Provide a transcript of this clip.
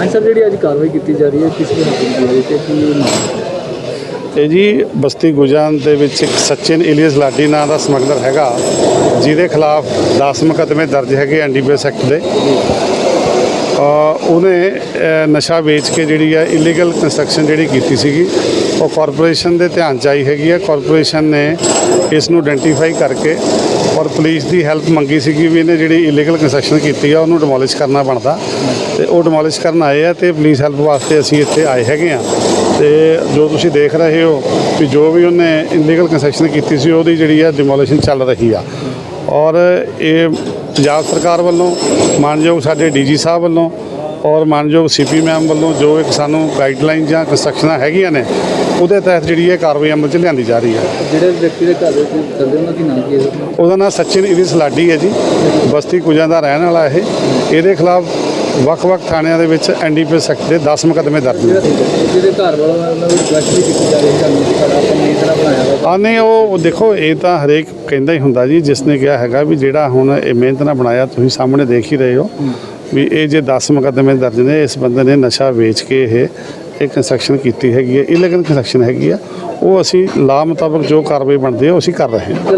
ਹਾਂਜੀ ਸਰ ਜਿਹੜੀ ਅੱਜ ਕਾਰਵਾਈ ਕੀਤੀ ਜਾ ਰਹੀ ਹੈ, ਕਿਸ ਦੇ ਹੱਕ ਦੀ ਹੈ ਤੇ ਕੀ ਮਾਮਲਾ? ਇਹ ਜੀ ਬਸਤੀ ਗੁਜਾਨ ਦੇ ਵਿੱਚ ਇੱਕ ਸਚਿਨ ਇਲੀਅਸ ਲਾਡੀ ਨਾਂ ਦਾ ਸਮਗਲਰ ਹੈਗਾ, ਜਿਹਦੇ ਖਿਲਾਫ 10 ਮੁਕੱਦਮੇ ਦਰਜ ਹੈਗੇ ਐਨਡੀਪੀਐਸ ਐਕਟ ਦੇ ਉਹਨੇ ਨਸ਼ਾ ਵੇਚ ਕੇ ਜਿਹੜੀ ਆ ਇਲੀਗਲ ਕੰਸਟਰਕਸ਼ਨ ਜਿਹੜੀ ਕੀਤੀ ਸੀਗੀ, ਉਹ ਕਾਰਪੋਰੇਸ਼ਨ ਦੇ ਧਿਆਨ ਚ ਆਈ ਹੈਗੀ ਆ। ਕਾਰਪੋਰੇਸ਼ਨ ਨੇ ਇਸ ਨੂੰ ਆਇਡੈਂਟੀਫਾਈ ਕਰਕੇ ਔਰ ਪੁਲਿਸ ਦੀ ਹੈਲਪ ਮੰਗੀ ਸੀਗੀ ਵੀ ਇਹਨੇ ਜਿਹੜੀ ਇਲੀਗਲ ਕੰਸਟਰਕਸ਼ਨ ਕੀਤੀ ਆ, ਉਹਨੂੰ ਡਿਮੋਲਿਸ਼ ਕਰਨਾ ਬਣਦਾ। ਤੇ ਉਹ ਡਿਮੋਲਿਸ਼ ਕਰਨ ਆਏ ਆ ਤੇ ਪੁਲਿਸ ਹੈਲਪ ਵਾਸਤੇ ਅਸੀਂ ਇੱਥੇ ਆਏ ਹੈਗੇ ਆ। ਤੇ ਜੋ ਤੁਸੀਂ ਦੇਖ ਰਹੇ ਹੋ ਕਿ ਜੋ ਵੀ ਉਹਨੇ ਇਲੀਗਲ ਕੰਸਟਰਕਸ਼ਨ ਕੀਤੀ ਸੀ, ਉਹਦੀ ਜਿਹੜੀ ਆ ਡਿਮੋਲਿਸ਼ਨ ਚੱਲ ਰਹੀ ਆ। ਔਰ ਇਹ ਪੰਜਾਬ ਸਰਕਾਰ ਵੱਲੋਂ ਮਾਨਯੋਗ ਸਾਡੇ ਡੀਜੀ ਸਾਹਿਬ ਵੱਲੋਂ ਔਰ ਮਾਨਯੋਗ ਸੀਪੀ ਮੈਮ ਵੱਲੋਂ ਜੋ ਇੱਕ ਸਾਨੂੰ ਗਾਈਡਲਾਈਨ ਜਾਂ ਕੰਸਟਰਕਸ਼ਨਾਂ ਹੈਗੀਆਂ ਨੇ ਉਹਦੇ ਤਹਿਤ ਜਿਹੜੀ ਇਹ ਕਾਰਵਾਈ ਅਮਲ 'ਚ ਲਿਆਂਦੀ ਜਾ ਰਹੀ ਹੈ। ਜਿਹੜੇ ਵਿਅਕਤੀ ਦੇ ਘਰ ਵਿੱਚ ਚੱਲਦੇ ਉਹਨਾਂ ਦੀ ਨਾਮ ਕੀ ਹੈ? ਉਹਦਾ ਨਾਮ ਸਚਿਨ ਇਲਿਸ ਲਾਡੀ ਹੈ ਜੀ ਬਸਤੀ ਕੁਜਾਂ ਦਾ ਰਹਿਣ ਵਾਲਾ ਇਹ। ਇਹਦੇ ਖਿਲਾਫ ਵੱਖ-ਵੱਖ ਥਾਣਿਆਂ ਦੇ ਵਿੱਚ ਐਨਡੀਪੀਐਸ ਐਕਟ ਦੇ 10 ਮੁਕੱਦਮੇ ਦਰਜ ਨੇ। ਜਿਹਦੇ ਘਰ ਵਾਲਾ ਉਹਨਾਂ ਨੂੰ ਰਿਕੁਐਸਟ ਵੀ ਕੀਤੀ ਜਾ ਰਹੀ ਹੈ ਸਾਨੂੰ ਕਿ ਉਹ ਦੇਖੋ, ਇਹ ਤਾਂ ਹਰੇਕ ਕਹਿੰਦਾ ਹੀ ਹੁੰਦਾ ਜੀ ਜਿਸ ਨੇ ਕਿਹਾ ਹੈਗਾ ਵੀ ਜਿਹੜਾ ਹੁਣ ਇਹ ਮਿਹਨਤ ਨਾਲ ਬਣਾਇਆ, ਤੁਸੀਂ ਸਾਹਮਣੇ ਦੇਖ ਹੀ ਰਹੇ ਹੋ ਵੀ ਇਹ ਜੇ 10 ਮੁਕੱਦਮੇ ਦਰਜ ਨੇ, ਇਸ ਬੰਦੇ ਨੇ ਨਸ਼ਾ ਵੇਚ ਕੇ ਇਹ ਇਹ ਕੰਸਟਰਕਸ਼ਨ ਕੀਤੀ ਹੈਗੀ ਹੈ ਇਲੀਗਲ ਕੰਸਟਰਕਸ਼ਨ ਹੈਗੀ ਆ। ਉਹ ਅਸੀਂ ਲਾ ਮੁਤਾਬਕ ਜੋ ਕਾਰਵਾਈ ਬਣਦੀ ਹੈ, ਉਹ ਅਸੀਂ ਕਰ ਰਹੇ ਹਾਂ।